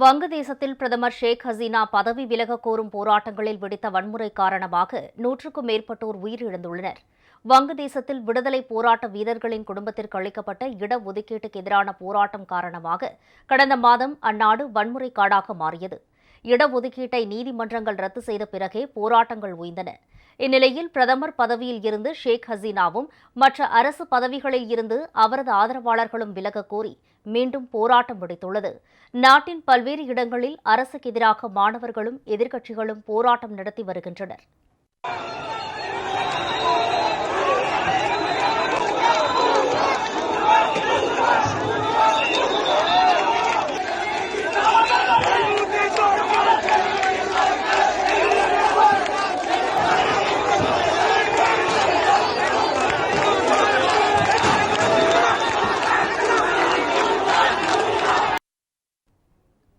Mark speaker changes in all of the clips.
Speaker 1: வங்கதேசத்தில் பிரதமர் ஷேக் ஹசீனா பதவி விலக கோரும் போராட்டங்களில் வெடித்த வன்முறை காரணமாக நூற்றுக்கும் மேற்பட்டோர் உயிரிழந்துள்ளனர். வங்கதேசத்தில் விடுதலை போராட்ட வீரர்களின் குடும்பத்திற்கு அளிக்கப்பட்ட இடஒதுக்கீட்டுக்கு எதிரான போராட்டம் காரணமாக கடந்த மாதம் அந்நாடு வன்முறை காடாக மாறியது. இடஒதுக்கீட்டை நீதிமன்றங்கள் ரத்து செய்த பிறகே போராட்டங்கள் ஓய்ந்தன. இந்நிலையில் பிரதமர் பதவியில் இருந்து ஷேக் ஹசீனாவும் மற்ற அரசு பதவிகளில் இருந்து அவரது ஆதரவாளர்களும் விலகக் கோரி மீண்டும் போராட்டம் விடுத்துள்ளது. நாட்டின் பல்வேறு இடங்களில் அரசுக்கு எதிராக மாணவர்களும் எதிர்க்கட்சிகளும் போராட்டம் நடத்தி வருகின்றனர்.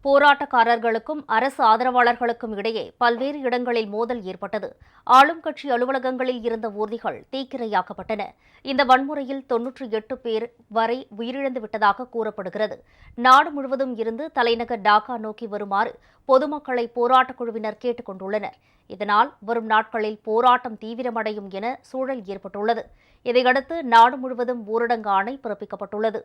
Speaker 1: போராட்டக்காரர்களுக்கும் அரசு ஆதரவாளர்களுக்கும் இடையே பல்வேறு இடங்களில் மோதல் ஏற்பட்டது. ஆளும் கட்சி அலுவலகங்களில் இருந்த ஊர்திகள் தீக்கிரையாக்கப்பட்டன. இந்த வன்முறையில் தொன்னூற்றி எட்டு பேர் வரை உயிரிழந்து விட்டதாக கூறப்படுகிறது. நாடு முழுவதும் இருந்து தலைநகர் டாக்கா நோக்கி வருமாறு பொதுமக்களை போராட்டக் குழுவினர் கேட்டுக் கொண்டுள்ளனர். இதனால் வரும் நாட்களில் போராட்டம் தீவிரமடையும் என சூழல் ஏற்பட்டுள்ளது. இதையடுத்து நாடு முழுவதும் ஊரடங்கு ஆணை பிறப்பிக்கப்பட்டுள்ளது.